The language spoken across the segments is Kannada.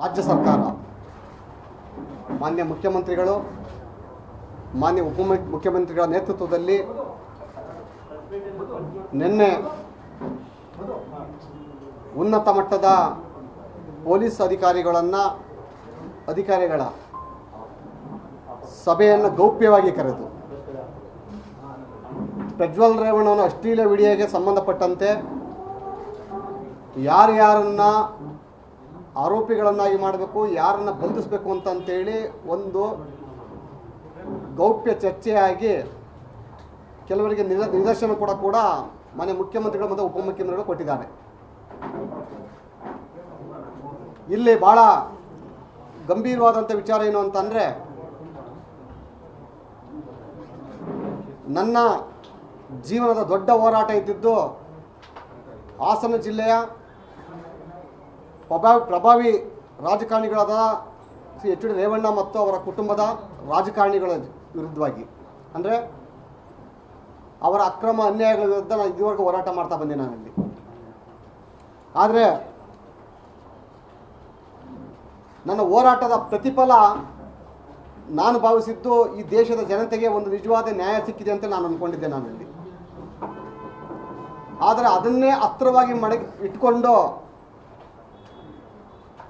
ರಾಜ್ಯ ಸರ್ಕಾರ, ಮಾನ್ಯ ಮುಖ್ಯಮಂತ್ರಿಗಳು, ಮಾನ್ಯ ಉಪ ಮುಖ್ಯಮಂತ್ರಿಗಳ ನೇತೃತ್ವದಲ್ಲಿ ನಿನ್ನೆ ಉನ್ನತ ಮಟ್ಟದ ಪೊಲೀಸ್ ಅಧಿಕಾರಿಗಳನ್ನು, ಅಧಿಕಾರಿಗಳ ಸಭೆಯನ್ನು ಗೌಪ್ಯವಾಗಿ ಕರೆದು, ಪ್ರಜ್ವಲ್ ರೇವಣ್ಣನ ಅಶ್ಲೀಲ ವಿಡಿಯೋಗೆ ಸಂಬಂಧಪಟ್ಟಂತೆ ಯಾರ್ಯಾರನ್ನ ಆರೋಪಿಗಳನ್ನಾಗಿ ಮಾಡಬೇಕು, ಯಾರನ್ನ ಬಂಧಿಸಬೇಕು ಅಂತಂತೇಳಿ ಒಂದು ಗೌಪ್ಯ ಚರ್ಚೆಯಾಗಿ ಕೆಲವರಿಗೆ ನಿದ, ನಿದರ್ಶನ ಕೂಡ ಕೂಡ ಮನೆ ಮುಖ್ಯಮಂತ್ರಿಗಳು ಮತ್ತು ಉಪಮುಖ್ಯಮಂತ್ರಿಗಳು ಕೊಟ್ಟಿದ್ದಾರೆ. ಇಲ್ಲಿ ಭಾಳ ಗಂಭೀರವಾದಂಥ ವಿಚಾರ ಏನು ಅಂತಂದರೆ ನನ್ನ ಜೀವನದ ದೊಡ್ಡ ಹೋರಾಟ ಇದ್ದಿದ್ದು ಹಾಸನ ಜಿಲ್ಲೆಯ ಪ್ರಭಾವಿ ಪ್ರಭಾವಿ ರಾಜಕಾರಣಿಗಳಾದ ಶ್ರೀ ಎಚ್ ಡಿ ರೇವಣ್ಣ ಮತ್ತು ಅವರ ಕುಟುಂಬದ ರಾಜಕಾರಣಿಗಳ ವಿರುದ್ಧವಾಗಿ. ಅಂದರೆ ಅವರ ಅಕ್ರಮ ಅನ್ಯಾಯಗಳ ವಿರುದ್ಧ ನಾನು ಇದುವರೆಗೂ ಹೋರಾಟ ಮಾಡ್ತಾ ಬಂದೆ ನಾನಲ್ಲಿ. ಆದರೆ ನನ್ನ ಹೋರಾಟದ ಪ್ರತಿಫಲ ನಾನು ಭಾವಿಸಿದ್ದು ಈ ದೇಶದ ಜನತೆಗೆ ಒಂದು ನಿಜವಾದ ನ್ಯಾಯ ಸಿಕ್ಕಿದೆ ಅಂತ ನಾನು ಅಂದ್ಕೊಂಡಿದ್ದೆ ನಾನಲ್ಲಿ. ಆದರೆ ಅದನ್ನೇ ಹತ್ರವಾಗಿ ಮಡಗಿ ಇಟ್ಕೊಂಡು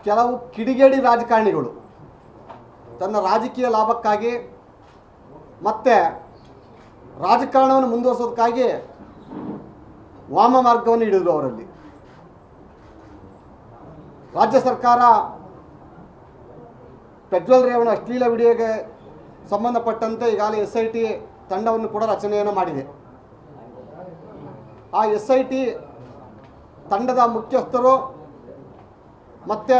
ಕೆಲವು ಕಿಡಿಗೇಡಿ ರಾಜಕಾರಣಿಗಳು ತನ್ನ ರಾಜಕೀಯ ಲಾಭಕ್ಕಾಗಿ ಮತ್ತೆ ರಾಜಕಾರಣವನ್ನು ಮುಂದುವರಿಸೋದಕ್ಕಾಗಿ ವಾಮ ಮಾರ್ಗವನ್ನು ಹಿಡಿದ್ರು ಅವರಲ್ಲಿ. ರಾಜ್ಯ ಸರ್ಕಾರ ಪೆಟ್ರೋಲ್ ರೇವಣ್ಣ ಅಶ್ಲೀಲ ವಿಡಿಯೋಗೆ ಸಂಬಂಧಪಟ್ಟಂತೆ ಈಗಾಗಲೇ ಎಸ್ ಐ ಟಿ ತಂಡವನ್ನು ಕೂಡ ರಚನೆಯನ್ನು ಮಾಡಿದೆ. ಆ ಎಸ್ ಐ ಟಿ ತಂಡದ ಮುಖ್ಯಸ್ಥರು ಮತ್ತು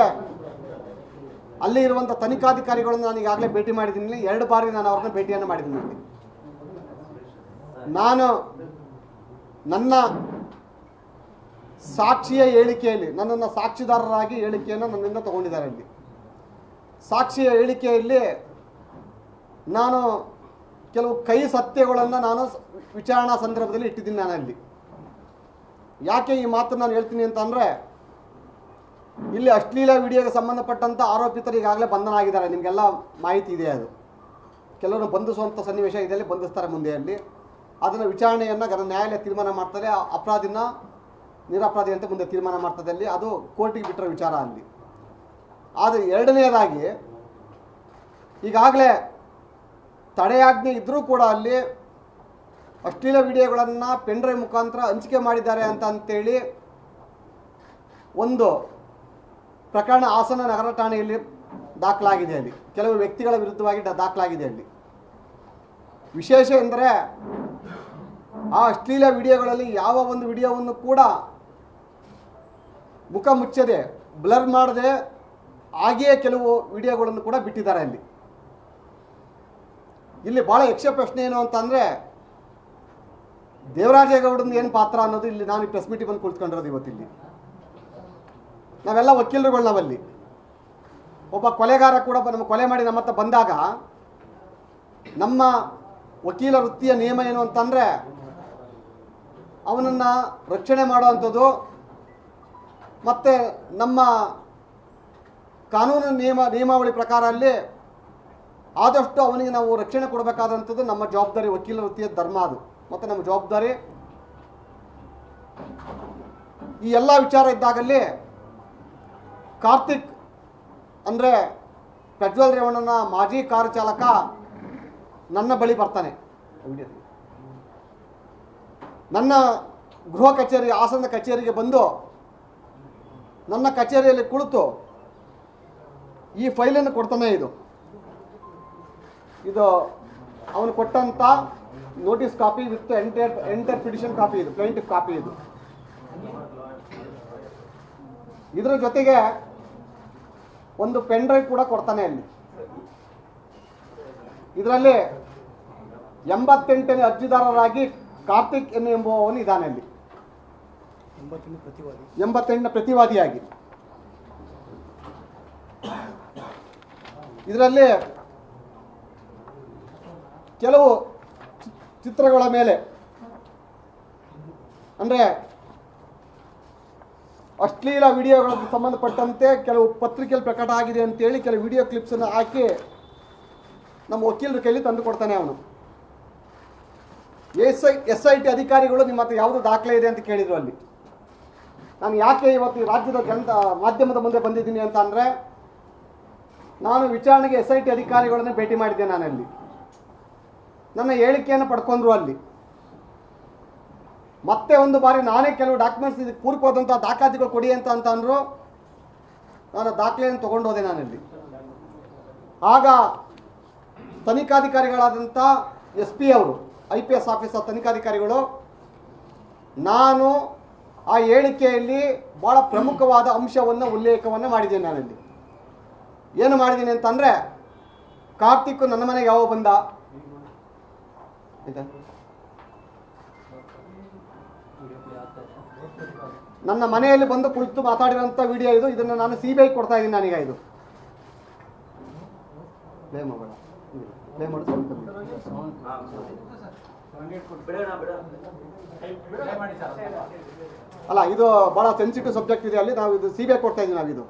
ಅಲ್ಲಿ ಇರುವಂಥ ತನಿಖಾಧಿಕಾರಿಗಳನ್ನು ನಾನು ಈಗಾಗಲೇ ಭೇಟಿ ಮಾಡಿದ್ದೀನಿ. ಎರಡು ಬಾರಿ ನಾನು ಅವ್ರನ್ನ ಭೇಟಿಯನ್ನು ಮಾಡಿದ್ದೀನಿ. ನಾನು ನನ್ನ ಸಾಕ್ಷಿಯ ಹೇಳಿಕೆಯಲ್ಲಿ, ನನ್ನನ್ನು ಸಾಕ್ಷಿದಾರರಾಗಿ ಹೇಳಿಕೆಯನ್ನು ನನ್ನಿಂದ ತಗೊಂಡಿದ್ದಾರೆ ಅಲ್ಲಿ. ಸಾಕ್ಷಿಯ ಹೇಳಿಕೆಯಲ್ಲಿ ನಾನು ಕೆಲವು ಕೈ ಸತ್ಯಗಳನ್ನು ನಾನು ವಿಚಾರಣಾ ಸಂದರ್ಭದಲ್ಲಿ ಇಟ್ಟಿದ್ದೀನಿ ನಾನು ಅಲ್ಲಿ ಯಾಕೆ ಈ ಮಾತನ್ನು ನಾನು ಹೇಳ್ತೀನಿ ಅಂತಂದರೆ ಇಲ್ಲಿ ಅಶ್ಲೀಲ ವಿಡಿಯೋಗೆ ಸಂಬಂಧಪಟ್ಟಂಥ ಆರೋಪಿತರು ಈಗಾಗಲೇ ಬಂಧನ ಆಗಿದ್ದಾರೆ ನಿಮಗೆಲ್ಲ ಮಾಹಿತಿ ಇದೆ ಅದು. ಕೆಲವರು ಬಂಧಿಸುವಂಥ ಸನ್ನಿವೇಶ ಇದೆಯಲ್ಲಿ ಬಂಧಿಸ್ತಾರೆ ಮುಂದೆ ಅಲ್ಲಿ. ಅದನ್ನು ವಿಚಾರಣೆಯನ್ನು ಗನ ನ್ಯಾಯಾಲಯ ತೀರ್ಮಾನ ಮಾಡ್ತಾರೆ. ಅಪರಾಧಿನ ನಿರಪರಾಧಿ ಅಂತ ಮುಂದೆ ತೀರ್ಮಾನ ಮಾಡ್ತದೆ ಅಲ್ಲಿ. ಅದು ಕೋರ್ಟಿಗೆ ಬಿಟ್ಟರೆ ವಿಚಾರ ಅಲ್ಲಿ. ಆದರೆ ಎರಡನೆಯದಾಗಿ ಈಗಾಗಲೇ ತಡೆಯಾಜ್ಞೆ ಇದ್ದರೂ ಕೂಡ ಅಲ್ಲಿ ಅಶ್ಲೀಲ ವಿಡಿಯೋಗಳನ್ನು ಪೆಂಡ್ರೈ ಮುಖಾಂತರ ಹಂಚಿಕೆ ಮಾಡಿದ್ದಾರೆ ಅಂತ ಅಂತೇಳಿ ಒಂದು ಪ್ರಕರಣ ಹಾಸನ ನಗರ ಠಾಣೆಯಲ್ಲಿ ದಾಖಲಾಗಿದೆ ಅಲ್ಲಿ. ಕೆಲವು ವ್ಯಕ್ತಿಗಳ ವಿರುದ್ಧವಾಗಿ ದಾಖಲಾಗಿದೆ ಅಲ್ಲಿ. ವಿಶೇಷ ಎಂದರೆ ಆ ಅಶ್ಲೀಲ ವಿಡಿಯೋಗಳಲ್ಲಿ ಯಾವ ಒಂದು ವಿಡಿಯೋವನ್ನು ಕೂಡ ಮುಖ ಮುಚ್ಚದೆ, ಬ್ಲರ್ ಮಾಡದೆ ಹಾಗೆಯೇ ಕೆಲವು ವಿಡಿಯೋಗಳನ್ನು ಕೂಡ ಬಿಟ್ಟಿದ್ದಾರೆ ಅಲ್ಲಿ. ಇಲ್ಲಿ ಭಾಳ ಯಕ್ಷ ಪ್ರಶ್ನೆ ಏನು ಅಂತಂದರೆ ದೇವರಾಜೇಗೌಡನ ಏನು ಪಾತ್ರ ಅನ್ನೋದು ಇಲ್ಲಿ ನಾನು ಪ್ರೆಸ್ ಮೀಟಿಗೆ ಬಂದು ಕುಳಿತುಕೊಂಡಿರೋದು ಇವತ್ತಿಲ್ಲಿ. ನಾವೆಲ್ಲ ವಕೀಲರುಗಳು ನಾವಲ್ಲಿ. ಒಬ್ಬ ಕೊಲೆಗಾರ ಕೂಡ ನಮ್ಮ ಕೊಲೆ ಮಾಡಿ ನಮ್ಮ ಹತ್ರ ಬಂದಾಗ ನಮ್ಮ ವಕೀಲ ವೃತ್ತಿಯ ನಿಯಮ ಏನು ಅಂತಂದರೆ ಅವನನ್ನು ರಕ್ಷಣೆ ಮಾಡುವಂಥದ್ದು ಮತ್ತು ನಮ್ಮ ಕಾನೂನು ನಿಯಮ, ನಿಯಮಾವಳಿ ಪ್ರಕಾರ ಅಲ್ಲಿ ಆದಷ್ಟು ಅವನಿಗೆ ನಾವು ರಕ್ಷಣೆ ಕೊಡಬೇಕಾದಂಥದ್ದು ನಮ್ಮ ಜವಾಬ್ದಾರಿ ವಕೀಲ ವೃತ್ತಿಯ ಧರ್ಮ ಅದು. ಮತ್ತು ನಮ್ಮ ಜವಾಬ್ದಾರಿ ಈ ಎಲ್ಲ ವಿಚಾರ ಇದ್ದಾಗಲ್ಲಿ ಕಾರ್ತಿಕ್ ಅಂದರೆ ಪ್ರಜ್ವಲ್ ರೇವಣ್ಣನ ಮಾಜಿ ಕಾರು ಚಾಲಕ ನನ್ನ ಬಳಿ ಬರ್ತಾನೆ. ನನ್ನ ಗೃಹ ಕಚೇರಿ ಆಸನ ಕಚೇರಿಗೆ ಬಂದು ನನ್ನ ಕಚೇರಿಯಲ್ಲಿ ಕುಳಿತು ಈ ಫೈಲನ್ನು ಕೊಡ್ತಾನೆ ಇದು. ಇದು ಅವನು ಕೊಟ್ಟಂಥ notice copy with enter enter petition copy ಇದು ಪ್ಲೇಂಟಿವ್ ಕಾಪಿ ಇದು. ಇದರ ಜೊತೆಗೆ ಒಂದು ಪೆನ್ ಡ್ರೈವ್ ಕೂಡ ಕೊಡ್ತಾನೆ ಅಲ್ಲಿ. ಇದರಲ್ಲಿ ಎಂಬತ್ತೆಂಟನೇ ಅರ್ಜಿದಾರರಾಗಿ ಕಾರ್ತಿಕ್ ಎನ್ನು ಎಂಬುವವನು ಇದ್ದಾನೆ ಅಲ್ಲಿ. ಎಂಬತ್ತೆಂಟನ ಪ್ರತಿವಾದಿಯಾಗಿ. ಇದರಲ್ಲಿ ಕೆಲವು ಚಿತ್ರಗಳ ಮೇಲೆ ಅಂದರೆ ಅಶ್ಲೀಲ ವಿಡಿಯೋಗಳಿಗೆ ಸಂಬಂಧಪಟ್ಟಂತೆ ಕೆಲವು ಪತ್ರಿಕೆಯಲ್ಲಿ ಪ್ರಕಟ ಆಗಿದೆ ಅಂತೇಳಿ ಕೆಲವು ವಿಡಿಯೋ ಕ್ಲಿಪ್ಸನ್ನು ಹಾಕಿ ನಮ್ಮ ವಕೀಲರ ಕೈಲಿ ತಂದು ಕೊಡ್ತಾನೆ ಅವನು. S I S I T ಅಧಿಕಾರಿಗಳು ನಿಮ್ಮ ಹತ್ರ ಯಾವುದು ದಾಖಲೆ ಇದೆ ಅಂತ ಕೇಳಿದರು ಅಲ್ಲಿ. ನಾನು ಯಾಕೆ ಇವತ್ತು ರಾಜ್ಯದ ಜನತ ಮಾಧ್ಯಮದ ಮುಂದೆ ಬಂದಿದ್ದೀನಿ ಅಂತ ಅಂದರೆ ನಾನು ವಿಚಾರಣೆಗೆ ಎಸ್ ಐ ಟಿ ಅಧಿಕಾರಿಗಳನ್ನು ಭೇಟಿ ಮಾಡಿದ್ದೆ ನಾನಲ್ಲಿ. ನನ್ನ ಹೇಳಿಕೆಯನ್ನು ಪಡ್ಕೊಂಡ್ರು ಅಲ್ಲಿ. ಮತ್ತೆ ಒಂದು ಬಾರಿ ನಾನೇ ಕೆಲವು ಡಾಕ್ಯುಮೆಂಟ್ಸ್ ಇದಕ್ಕೆ ಪೂರಕವಾದಂಥ ದಾಖಲಾತಿಗಳು ಕೊಡಿ ಅಂತ ಅಂತ ಅಂದರು. ನಾನು ದಾಖಲೆಯನ್ನು ತೊಗೊಂಡು ಹೋದೆ ನಾನಲ್ಲಿ. ಆಗ ತನಿಖಾಧಿಕಾರಿಗಳಾದಂಥ ಎಸ್ ಪಿ ಅವರು, ಐ ಪಿ ಎಸ್ ಆಫೀಸರ್ ತನಿಖಾಧಿಕಾರಿಗಳು, ನಾನು ಆ ಹೇಳಿಕೆಯಲ್ಲಿ ಭಾಳ ಪ್ರಮುಖವಾದ ಅಂಶವನ್ನು ಉಲ್ಲೇಖವನ್ನು ಮಾಡಿದ್ದೀನಿ ನಾನಲ್ಲಿ. ಏನು ಮಾಡಿದ್ದೀನಿ ಅಂತಂದರೆ ಕಾರ್ತಿಕ್ ನನ್ನ ಮನೆಗೆ ಯಾವ ಬಂದ? ಆಯ್ತಾ? ನನ್ನ ಮನೆಯಲ್ಲಿ ಬಂದು ಕುಳಿತು ಮಾತಾಡಿರೋಂಥ ವಿಡಿಯೋ ಇದು. ಇದನ್ನು ನಾನು ಸಿ ಬಿ ಐ ಕೊಡ್ತಾ ಇದ್ದೀನಿ ನನಗೆ ಇದು. Play play. ಅಲ್ಲ, ಇದು ಭಾಳ ಸೆನ್ಸಿಟಿವ್ ಸಬ್ಜೆಕ್ಟ್ ಇದೆ ಅಲ್ಲಿ. ನಾವು ಇದು ಸಿ ಬಿ ಐ ಕೊಡ್ತಾ ಇದ್ದೀವಿ ನಾವಿದು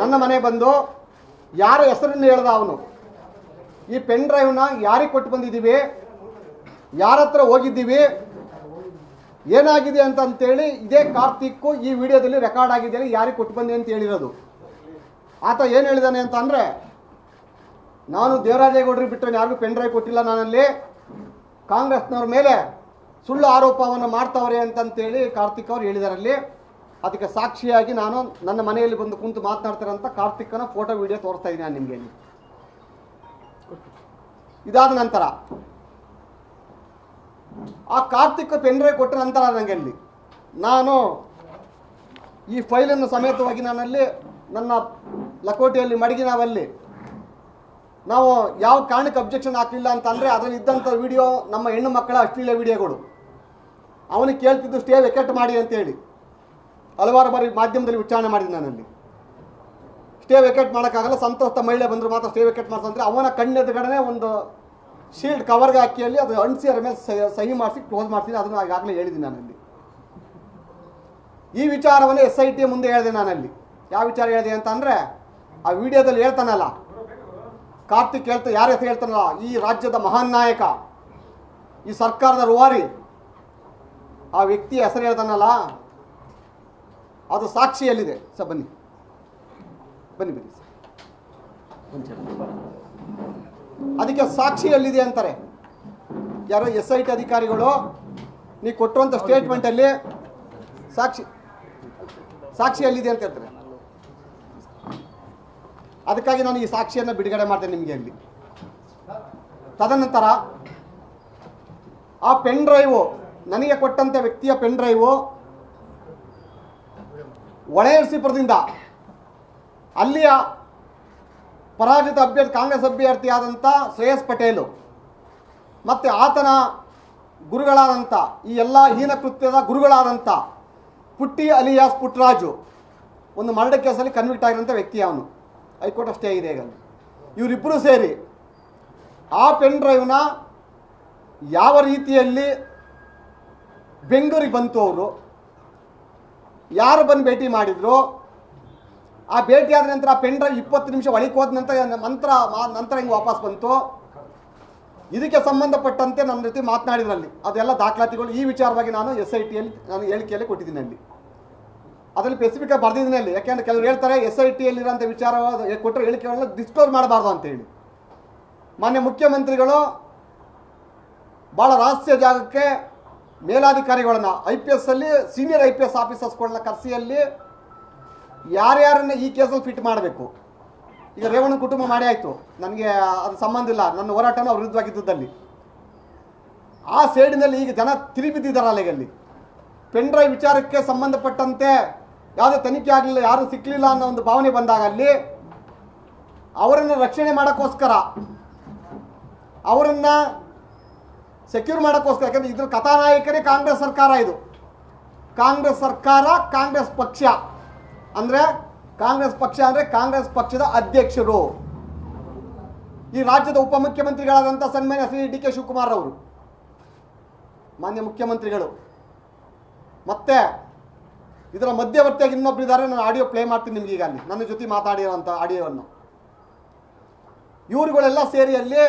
ನನ್ನ ಮನೆ ಬಂದು ಯಾರ ಹೆಸರನ್ನು ಹೇಳ್ದ ಅವನು? ಈ ಪೆನ್ ಡ್ರೈವ್ನ ಯಾರಿಗೆ ಕೊಟ್ಟು ಬಂದಿದ್ದೀವಿ? ಯಾರ ಹತ್ರ ಹೋಗಿದ್ದೀವಿ? ಏನಾಗಿದೆ ಅಂತ ಅಂತೇಳಿ ಇದೇ ಕಾರ್ತಿಕ್ಕು ಈ ವಿಡಿಯೋದಲ್ಲಿ ರೆಕಾರ್ಡ್ ಆಗಿದೆ ಯಾರಿಗೆ ಕೊಟ್ಟು ಬಂದೆ ಅಂತ ಹೇಳಿರೋದು. ಆತ ಏನು ಹೇಳಿದಾನೆ ಅಂತ ಅಂದರೆ ನಾನು ದೇವರಾಜೇಗೌಡರಿಗೆ ಬಿಟ್ಟರೆ ಯಾರಿಗೂ ಪೆನ್ ಡ್ರೈವ್ ಕೊಟ್ಟಿಲ್ಲ, ನಾನಲ್ಲಿ ಕಾಂಗ್ರೆಸ್ನವ್ರ ಮೇಲೆ ಸುಳ್ಳು ಆರೋಪವನ್ನು ಮಾಡ್ತಾವ್ರೆ ಅಂತಂತೇಳಿ ಕಾರ್ತಿಕ್ ಅವ್ರು ಹೇಳಿದಾರಲ್ಲಿ ಅದಕ್ಕೆ ಸಾಕ್ಷಿಯಾಗಿ ನಾನು ನನ್ನ ಮನೆಯಲ್ಲಿ ಬಂದು ಕುಂತು ಮಾತನಾಡ್ತಾರಂತ ಕಾರ್ತಿಕ್ನ ಫೋಟೋ ವಿಡಿಯೋ ತೋರಿಸ್ತಾ ಇದ್ದೀನಿ ನಾನು ನಿಮಗೆ ಇದಾದ ನಂತರ ಆ ಕಾರ್ತಿಕ್ ಪೆನ್ರೆ ಕೊಟ್ಟ ನಂತರ ನನಗೆ ಅಲ್ಲಿ ನಾನು ಈ ಫೈಲನ್ನು ಸಮೇತವಾಗಿ ನಾನಲ್ಲಿ ನನ್ನ ಲಕೋಟೆಯಲ್ಲಿ ಮಡಗಿ ನಾವಲ್ಲಿ? ನಾವು ಯಾವ ಕಾರಣಕ್ಕೆ ಅಬ್ಜೆಕ್ಷನ್ ಹಾಕಲಿಲ್ಲ ಅಂತಂದರೆ ಅದರಲ್ಲಿ ಇದ್ದಂಥ ವಿಡಿಯೋ ನಮ್ಮ ಹೆಣ್ಣು ಮಕ್ಕಳ ಅಶ್ಲೀಲ ವಿಡಿಯೋಗಳು ಅವನಿಗೆ ಕೇಳ್ತಿದ್ದು ಸ್ಟೇ ವೆಕೆಟ್ ಮಾಡಿ ಅಂತೇಳಿ. ಹಲವಾರು ಬಾರಿ ಮಾಧ್ಯಮದಲ್ಲಿ ವಿಚಾರಣೆ ಮಾಡಿದೆ ನಾನಲ್ಲಿ. ಸ್ಟೇ ವೆಕೆಟ್ ಮಾಡೋಕ್ಕಾಗಲ್ಲ ಸಂತೋಷ ಮಹಿಳೆ ಬಂದರು ಮಾತ್ರ ಸ್ಟೇ ವೆಕೆಟ್ ಮಾಡ್ತಂದರೆ ಅವನ ಕಣ್ಣೆದುಗಡೆ ಒಂದು ಶೀಲ್ಡ್ ಕವರ್ಗೆ ಹಾಕಿಯಲ್ಲಿ ಅದು ಅಂಟಿಸಿ ಅದ್ರ ಮೇಲೆ ಸಹಿ- ಸಹಿ ಮಾಡಿಸಿ ಕ್ಲೋಸ್ ಮಾಡ್ತೀನಿ ಅದನ್ನು ಈಗಾಗಲೇ ಹೇಳಿದ್ದೀನಿ ನಾನಲ್ಲಿ. ಈ ವಿಚಾರವನ್ನು ಎಸ್ ಐ ಟಿ ಮುಂದೆ ಹೇಳಿದೆ ನಾನಲ್ಲಿ. ಯಾವ ವಿಚಾರ ಹೇಳಿದೆ ಅಂತಂದರೆ, ಆ ವಿಡಿಯೋದಲ್ಲಿ ಹೇಳ್ತಾನಲ್ಲ, ಕಾರ್ತಿಕ್ ಹೇಳ್ತಾ, ಯಾರ ಹೆಸರು ಹೇಳ್ತಾನಲ್ಲ, ಈ ರಾಜ್ಯದ ಮಹಾನ್ ನಾಯಕ, ಈ ಸರ್ಕಾರದ ರೂವಾರಿ, ಆ ವ್ಯಕ್ತಿ ಹೆಸರು ಹೇಳ್ತಾನಲ್ಲ, ಅದು ಸಾಕ್ಷಿಯಲ್ಲಿದೆ. ಸರ್, ಬನ್ನಿ. ಬನ್ನಿ ಬನ್ನಿ, ಸರ್. ಒಂದ್ ಸಾಕ್ಷಿ ಅದಕ್ಕೆ ಸಾಕ್ಷಿಯಲ್ಲಿದೆ ಅಂತಾರೆ? ಯಾರೋ ಎಸ್ ಐ ಟಿ ಅಧಿಕಾರಿಗಳು ನೀವು ಕೊಟ್ಟಿರುವಂಥ ಸ್ಟೇಟ್ಮೆಂಟಲ್ಲಿ ಸಾಕ್ಷಿ ಸಾಕ್ಷಿಯಲ್ಲಿದೆ ಅಂತ ಹೇಳ್ತಾರೆ. ಅದಕ್ಕಾಗಿ ನಾನು ಈ ಸಾಕ್ಷಿಯನ್ನು ಬಿಡುಗಡೆ ಮಾಡಿದೆ ನಿಮಗೆ ಅಲ್ಲಿ ತದನಂತರ, ಆ ಪೆನ್ ಡ್ರೈವು ನನಗೆ ಕೊಟ್ಟಂಥ ವ್ಯಕ್ತಿಯ ಪೆನ್ ಡ್ರೈವು ಒಳೆಯರ್ಸಿಪುರದಿಂದ ಅಲ್ಲಿಯ ಪರಾಜಿತ ಅಭ್ಯರ್ಥಿ, ಕಾಂಗ್ರೆಸ್ ಅಭ್ಯರ್ಥಿಯಾದಂಥ ಶ್ರೇಯಸ್ ಪಟೇಲು, ಮತ್ತು ಆತನ ಗುರುಗಳಾದಂಥ ಈ ಎಲ್ಲ ಹೀನ ಕೃತ್ಯದ ಗುರುಗಳಾದಂಥ ಪುಟ್ಟಿ ಅಲಿಯಾಸ್ ಪುಟ್ಟರಾಜು ಒಂದು ಮರಣ ಕೇಸಲ್ಲಿ ಕನ್ವಿಕ್ಟ್ ಆಗಿರೋಂಥ ವ್ಯಕ್ತಿ ಅವನು. ಹೈಕೋರ್ಟ್ ಅಷ್ಟೇ ಆಗಿದೆ ಈಗ ಇವರಿಬ್ಬರೂ ಸೇರಿ ಆ ಪೆನ್ ಡ್ರೈವ್ನ ಯಾವ ರೀತಿಯಲ್ಲಿ ಬೆಂಗಳೂರಿಗೆ ಬಂತು ಅವರು, ಯಾರು ಬಂದು ಭೇಟಿ ಮಾಡಿದ್ರು ಆ ಭೇಟಿಯಾದ ನಂತರ ಆ ಪೆನ್ ಇಪ್ಪತ್ತು ನಿಮಿಷ ಒಳಗೆ ಹೋದ ನಂತರ ನಂತರ ನಂತರ ಹಿಂಗೆ ವಾಪಸ್ ಬಂತು. ಇದಕ್ಕೆ ಸಂಬಂಧಪಟ್ಟಂತೆ ನನ್ನ ಜೊತೆ ಮಾತನಾಡಿದ್ರಲ್ಲಿ. ಅದೆಲ್ಲ ದಾಖಲಾತಿಗಳು ಈ ವಿಚಾರವಾಗಿ ನಾನು ಎಸ್ ಐ ಟಿಯಲ್ಲಿ ನಾನು ಹೇಳಿಕೆಯಲ್ಲಿ ಕೊಟ್ಟಿದ್ದೀನಿ ಅಲ್ಲಿ. ಅದರಲ್ಲಿ ಸ್ಪೆಸಿಫಿಕ್ ಬರ್ದಿದ್ದೀನಿ ಅಲ್ಲಿ. ಯಾಕೆಂದ್ರೆ ಕೆಲವರು ಹೇಳ್ತಾರೆ ಎಸ್ ಐ ಟಿಯಲ್ಲಿರೋಂಥ ವಿಚಾರ ಕೊಟ್ಟರೆ ಹೇಳಿಕೆಗಳನ್ನ ಡಿಸ್ಕ್ಲೋಸ್ ಮಾಡಬಾರ್ದು ಅಂತೇಳಿ ಮಾನ್ಯ ಮುಖ್ಯಮಂತ್ರಿಗಳು ಭಾಳ ರಹಸ್ಯ ಜಾಗಕ್ಕೆ ಮೇಲಾಧಿಕಾರಿಗಳನ್ನ ಐ ಪಿ ಎಸ್ ಅಲ್ಲಿ ಸೀನಿಯರ್ ಐ ಪಿ ಎಸ್ ಆಫೀಸರ್ಸ್ಗಳನ್ನ ಕರೆಸಿಯಲ್ಲಿ ಯಾರ್ಯಾರನ್ನ ಈ ಕೇಸಲ್ಲಿ ಫಿಟ್ ಮಾಡಬೇಕು? ಈಗ ರೇವಣ್ಣ ಕುಟುಂಬ ಮಾಡಿ ಆಯಿತು. ನನಗೆ ಅದು ಸಂಬಂಧ ಇಲ್ಲ. ನನ್ನ ಹೋರಾಟನೂ ಅವ್ರ ವಿರುದ್ಧವಾಗಿದ್ದಲ್ಲಿ ಆ ಸೈಡಿನಲ್ಲಿ ಈಗ ಜನ ತಿರುಬಿದ್ದಿದ್ದಾರಲ್ಲ ಈಗ ಅಲ್ಲಿ ಪೆನ್ ಡ್ರೈವ್ ವಿಚಾರಕ್ಕೆ ಸಂಬಂಧಪಟ್ಟಂತೆ ಯಾವುದೇ ತನಿಖೆ ಆಗಲಿಲ್ಲ, ಯಾರು ಸಿಕ್ಕಲಿಲ್ಲ ಅನ್ನೋ ಒಂದು ಭಾವನೆ ಬಂದಾಗ ಅಲ್ಲಿ ಅವರನ್ನು ರಕ್ಷಣೆ ಮಾಡೋಕ್ಕೋಸ್ಕರ, ಅವರನ್ನು ಸೆಕ್ಯೂರ್ ಮಾಡೋಕ್ಕೋಸ್ಕರ, ಯಾಕಂದರೆ ಇದ್ರ ಕಥಾನಾಯಕರೇ ಕಾಂಗ್ರೆಸ್ ಸರ್ಕಾರ ಇದು. ಕಾಂಗ್ರೆಸ್ ಸರ್ಕಾರ, ಕಾಂಗ್ರೆಸ್ ಪಕ್ಷ. ಅಂದರೆ ಕಾಂಗ್ರೆಸ್ ಪಕ್ಷ ಅಂದರೆ ಕಾಂಗ್ರೆಸ್ ಪಕ್ಷದ ಅಧ್ಯಕ್ಷರು. ಈ ರಾಜ್ಯದ ಉಪಮುಖ್ಯಮಂತ್ರಿಗಳಾದಂಥ ಸನ್ಮಾನ್ಯ ಶ್ರೀ ಡಿ, ಕೆ, ಶಿವಕುಮಾರ್ ಅವರು. ಮಾನ್ಯ ಮುಖ್ಯಮಂತ್ರಿಗಳು. ಮತ್ತೆ ಇದರ ಮಧ್ಯವರ್ತಿಯಾಗಿ ಇನ್ನೊಬ್ರು ಇದ್ದಾರೆ ನಾನು ಆಡಿಯೋ ಪ್ಲೇ ಮಾಡ್ತೀನಿ ನಿಮ್ಗೆ ಈಗ ಅಲ್ಲಿ. ನನ್ನ ಜೊತೆ ಮಾತಾಡಿರೋಂಥ ಆಡಿಯೋವನ್ನು ಇವರುಗಳೆಲ್ಲ ಸೇರಿ ಅಲ್ಲಿ